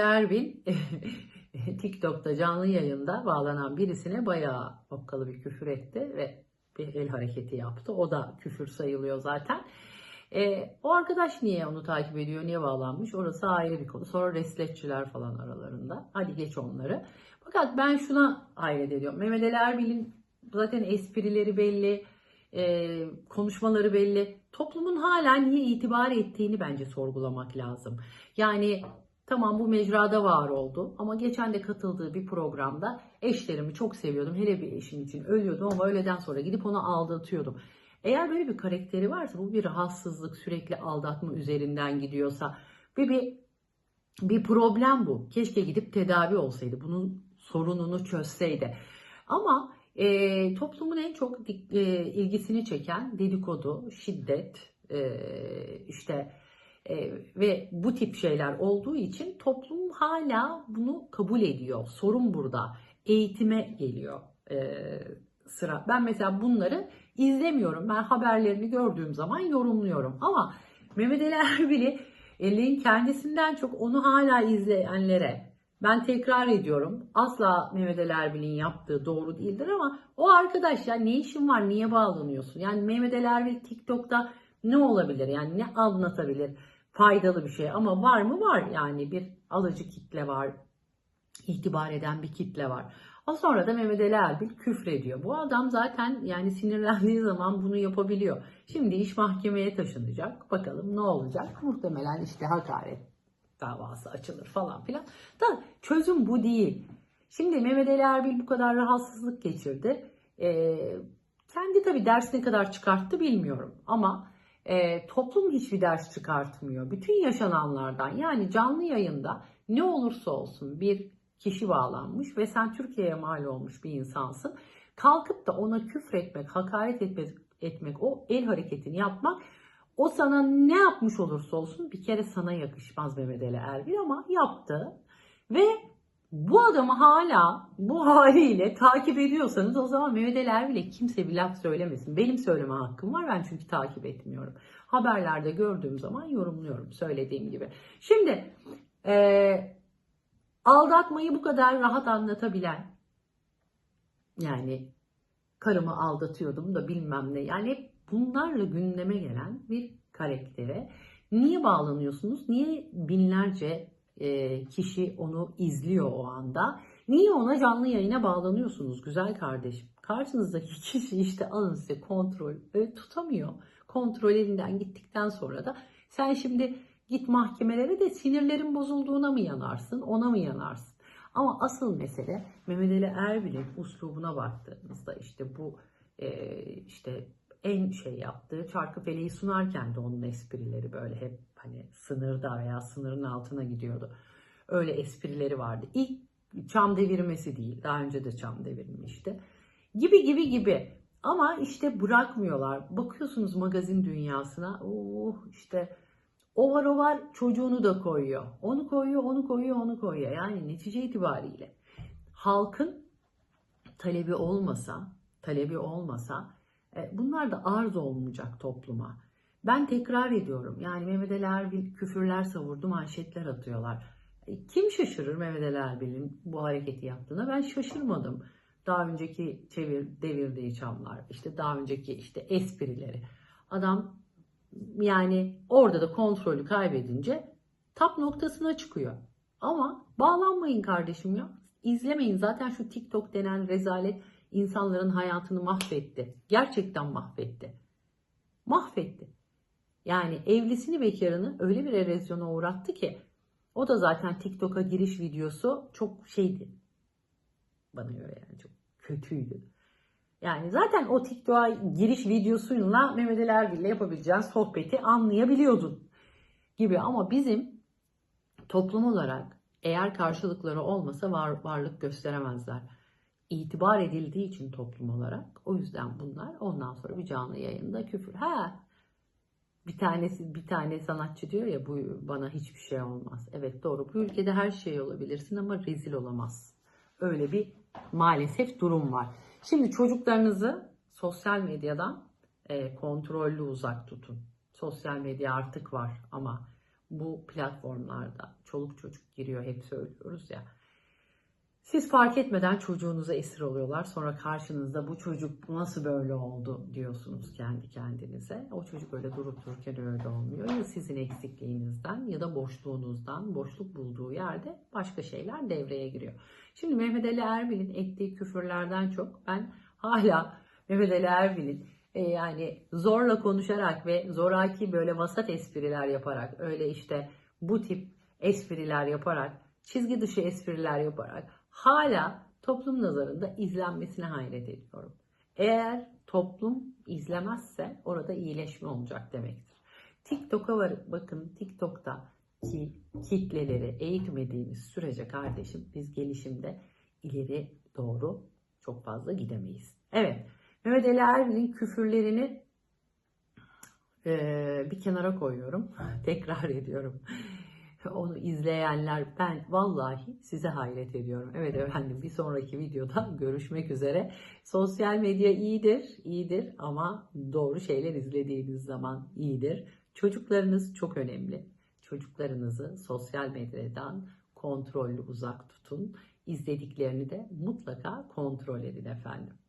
Erbil TikTok'ta canlı yayında bağlanan birisine bayağı okkalı bir küfür etti ve bir el hareketi yaptı. O da küfür sayılıyor zaten. E, o arkadaş niye onu takip ediyor, niye bağlanmış? Orası ayrı bir konu. Sonra resletçiler falan aralarında. Hadi geç onları. Fakat ben şuna hayret ediyorum. Mehmet Ali Erbil'in zaten esprileri belli, e, konuşmaları belli. Toplumun hala niye itibar ettiğini bence sorgulamak lazım. Yani tamam bu mecrada var oldu ama geçen de katıldığı bir programda eşlerimi çok seviyordum. Hele bir eşim için ölüyordum ama öğleden sonra gidip onu aldatıyordum. Eğer böyle bir karakteri varsa bu bir rahatsızlık sürekli aldatma üzerinden gidiyorsa ve bir bir problem bu. Keşke gidip tedavi olsaydı. Bunun sorununu çözseydi. Ama e, toplumun en çok e, ilgisini çeken dedikodu, şiddet, e, işte e, ve bu tip şeyler olduğu için toplum hala bunu kabul ediyor. Sorun burada. Eğitime geliyor e, sıra. Ben mesela bunları izlemiyorum. Ben haberlerini gördüğüm zaman yorumluyorum. Ama Mehmet Ali Erbil'i elin kendisinden çok onu hala izleyenlere ben tekrar ediyorum. Asla Mehmet Ali Erbil'in yaptığı doğru değildir ama o arkadaş ya ne işin var niye bağlanıyorsun? Yani Mehmet Ali Erbil TikTok'ta ne olabilir? Yani ne anlatabilir? Faydalı bir şey ama var mı? Var yani bir alıcı kitle var. itibar eden bir kitle var. O sonra da Mehmet Ali Erbil küfrediyor. Bu adam zaten yani sinirlendiği zaman bunu yapabiliyor. Şimdi iş mahkemeye taşınacak. Bakalım ne olacak? Muhtemelen işte hakaret davası açılır falan filan. Da çözüm bu değil. Şimdi Mehmet Ali Erbil bu kadar rahatsızlık geçirdi. Ee, kendi tabii ders ne kadar çıkarttı bilmiyorum. Ama e, toplum hiçbir ders çıkartmıyor. Bütün yaşananlardan yani canlı yayında ne olursa olsun bir kişi bağlanmış ve sen Türkiye'ye mal olmuş bir insansın. Kalkıp da ona küfretmek, hakaret etmek, etmek, o el hareketini yapmak o sana ne yapmış olursa olsun bir kere sana yakışmaz Mehmet Ali Erbil ama yaptı. Ve bu adamı hala bu haliyle takip ediyorsanız o zaman Mehmet Ali kimse bir laf söylemesin. Benim söyleme hakkım var ben çünkü takip etmiyorum. Haberlerde gördüğüm zaman yorumluyorum söylediğim gibi. Şimdi eee aldatmayı bu kadar rahat anlatabilen yani karımı aldatıyordum da bilmem ne yani hep bunlarla gündeme gelen bir karaktere niye bağlanıyorsunuz? Niye binlerce e, kişi onu izliyor o anda? Niye ona canlı yayına bağlanıyorsunuz güzel kardeşim? Karşınızdaki kişi işte alın size kontrol e, tutamıyor. Kontrol elinden gittikten sonra da sen şimdi git mahkemelere de sinirlerin bozulduğuna mı yanarsın, ona mı yanarsın? Ama asıl mesele Mehmet Ali Erbil'in uslubuna baktığımızda işte bu e, işte en şey yaptığı Çarkıfele'yi sunarken de onun esprileri böyle hep hani sınırda veya sınırın altına gidiyordu. Öyle esprileri vardı. İlk çam devirmesi değil. Daha önce de çam devirmişti. Gibi gibi gibi. Ama işte bırakmıyorlar. Bakıyorsunuz magazin dünyasına. Oh işte o var o var çocuğunu da koyuyor. Onu koyuyor, onu koyuyor, onu koyuyor. Yani netice itibariyle halkın talebi olmasa, talebi olmasa bunlar da arz olmayacak topluma. Ben tekrar ediyorum. Yani Mehmet Ali Erbil küfürler savurdu, manşetler atıyorlar. E, Kim şaşırır Mehmet Ali Erbil'in bu hareketi yaptığına? Ben şaşırmadım. Daha önceki çevir, devirdiği çamlar, işte daha önceki işte esprileri. Adam yani orada da kontrolü kaybedince tap noktasına çıkıyor. Ama bağlanmayın kardeşim ya. İzlemeyin. Zaten şu TikTok denen rezalet insanların hayatını mahvetti. Gerçekten mahvetti. Mahvetti. Yani evlisini bekarını öyle bir erozyona uğrattı ki o da zaten TikTok'a giriş videosu çok şeydi. Bana göre yani çok kötüydü. Yani zaten o TikTok'a giriş videosuyla Mehmet Ali Erbil'le yapabileceğin sohbeti anlayabiliyordun gibi. Ama bizim toplum olarak eğer karşılıkları olmasa var, varlık gösteremezler. İtibar edildiği için toplum olarak. O yüzden bunlar ondan sonra bir canlı yayında küfür. Ha bir tanesi bir tane sanatçı diyor ya bu bana hiçbir şey olmaz. Evet doğru. Bu ülkede her şey olabilirsin ama rezil olamazsın. Öyle bir maalesef durum var. Şimdi çocuklarınızı sosyal medyadan e, kontrollü uzak tutun. Sosyal medya artık var ama bu platformlarda çoluk çocuk giriyor hep söylüyoruz ya. Siz fark etmeden çocuğunuza esir oluyorlar. Sonra karşınızda bu çocuk nasıl böyle oldu diyorsunuz kendi kendinize. O çocuk öyle durup dururken öyle olmuyor. Ya sizin eksikliğinizden ya da boşluğunuzdan, boşluk bulduğu yerde başka şeyler devreye giriyor. Şimdi Mehmet Ali Erbil'in ettiği küfürlerden çok ben hala Mehmet Ali Erbil'in e, yani zorla konuşarak ve zoraki böyle vasat espriler yaparak öyle işte bu tip espriler yaparak çizgi dışı espriler yaparak hala toplum nazarında izlenmesine hayret ediyorum. Eğer toplum izlemezse orada iyileşme olacak demektir. TikTok'a var, bakın TikTok'ta ki kitleleri eğitmediğimiz sürece kardeşim biz gelişimde ileri doğru çok fazla gidemeyiz. Evet Mehmet Ali Erbil'in küfürlerini eee, bir kenara koyuyorum. Tekrar ediyorum. Onu izleyenler ben vallahi size hayret ediyorum. Evet efendim bir sonraki videoda görüşmek üzere. Sosyal medya iyidir, iyidir ama doğru şeyler izlediğiniz zaman iyidir. Çocuklarınız çok önemli. Çocuklarınızı sosyal medyadan kontrollü uzak tutun. İzlediklerini de mutlaka kontrol edin efendim.